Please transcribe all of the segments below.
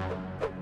Thank you.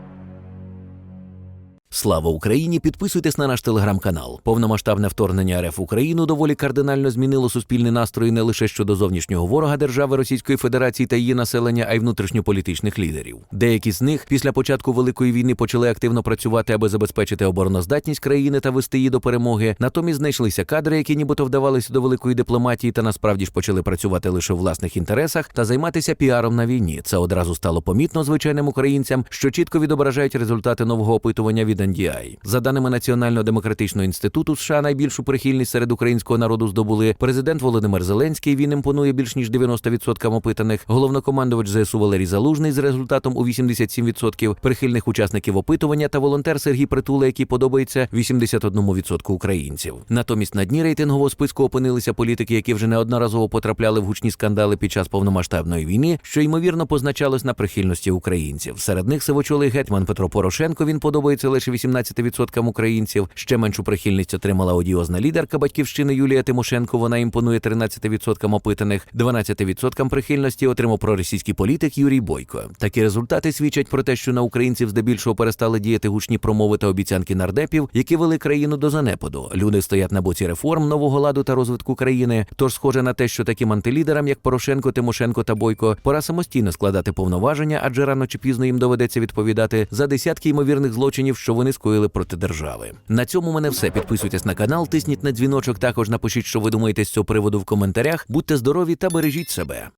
Слава Україні! Підписуйтесь на наш телеграм-канал. Повномасштабне вторгнення РФ в Україну доволі кардинально змінило суспільні настрої не лише щодо зовнішнього ворога держави Російської Федерації та її населення, а й внутрішньополітичних лідерів. Деякі з них після початку великої війни почали активно працювати, аби забезпечити обороноздатність країни та вести її до перемоги. Натомість знайшлися кадри, які нібито вдавалися до великої дипломатії, та насправді ж почали працювати лише у власних інтересах та займатися піаром на війні. Це одразу стало помітно звичайним українцям, що чітко відображають результати нового опитування від NDI. За даними Національного демократичного інституту США, найбільшу прихильність серед українського народу здобули президент Володимир Зеленський. Він імпонує більш ніж 90% опитаних. Головнокомандувач ЗСУ Валерій Залужний з результатом у 87% прихильних учасників опитування та волонтер Сергій Притула, який подобається 81% українців. Натомість на дні рейтингового списку опинилися політики, які вже неодноразово потрапляли в гучні скандали під час повномасштабної війни, що ймовірно позначалось на прихильності українців. Серед них сивочолий гетьман Петро Порошенко. Він подобається лише 18% українців. Ще меншу прихильність отримала одіозна лідерка батьківщини Юлія Тимошенко. Вона імпонує 13% опитаних, 12% прихильності отримав проросійський політик Юрій Бойко. Такі результати свідчать про те, що на українців здебільшого перестали діяти гучні промови та обіцянки нардепів, які вели країну до занепаду. Люди стоять на боці реформ, нового ладу та розвитку країни. Тож схоже на те, що таким антилідерам, як Порошенко, Тимошенко та Бойко, пора самостійно складати повноваження, адже рано чи пізно їм доведеться відповідати за десятки ймовірних злочинів, що вони скоїли проти держави. На цьому мене все. Підписуйтесь на канал, тисніть на дзвіночок. Також напишіть, що ви думаєте з цього приводу в коментарях. Будьте здорові та бережіть себе.